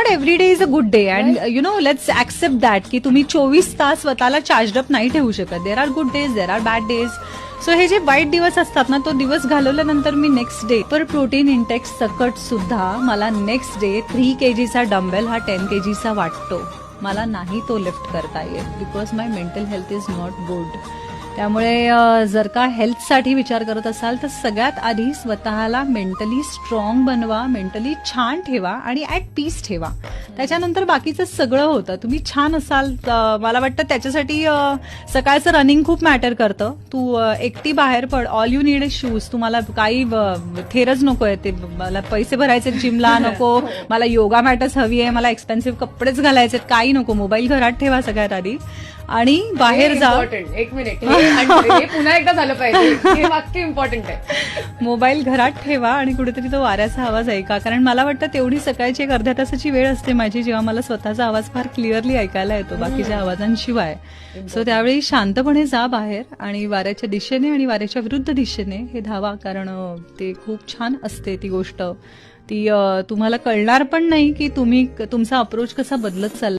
Not every day is a good day and you know let's accept that की तुम्ही चोवीस तास स्वतःला चार्ज अप नाही ठेवू शकत. There are good days there are bad days so हे जे वाईट दिवस असतात ना तो दिवस घालवल्यानंतर मी नेक्स्ट डे पर प्रोटीन इंटेक्स सकट सुद्धा मला नेक्स्ट डे थ्री केजीचा डंबेल हा टेन केजीचा वाटतो. मला नाही तो लिफ्ट करता येत because my mental health is not good त्यामुळे जर का हेल्थसाठी विचार करत असाल तर सगळ्यात आधी स्वतःला मेंटली स्ट्रॉंग बनवा मेंटली छान ठेवा आणि ऍट पीस ठेवा. त्याच्यानंतर बाकीचं सगळं होतं. तुम्ही छान असाल मला वाटतं त्याच्यासाठी सकाळचं रनिंग खूप मॅटर करतं. तू एकटी बाहेर पड. ऑल यू नीड शूज तुम्हाला काही थेरच नको आहे ते. मला पैसे भरायचे जिमला नको. मला योगा मॅटच हवी आहे. मला एक्सपेन्सिव्ह कपडेच घालायचे काही नको. मोबाईल घरात ठेवा सगळ्यात आधी. आणि बाहेर जा. एक मिनिट पुन्हा एकदा झालं पाहिजे. हे वाक्य इम्पॉर्टंट आहे. मोबाईल घरात ठेवा आणि कुठेतरी तो वाऱ्याचा आवाज ऐका. कारण मला वाटतं तेवढी सकाळची एक अर्ध्या तासाची वेळ असते माझी जेव्हा मला स्वतःचा आवाज फार क्लिअरली ऐकायला येतो बाकीच्या आवाजांशिवाय. सो त्यावेळी शांतपणे जा बाहेर आणि वाऱ्याच्या दिशेने आणि वाऱ्याच्या विरुद्ध दिशेने हे धावा. कारण ते खूप छान असते ती गोष्ट. ती तुम्हाला कळणार पण नाही की तुम्ही तुमचा अप्रोच कसा बदलत चालला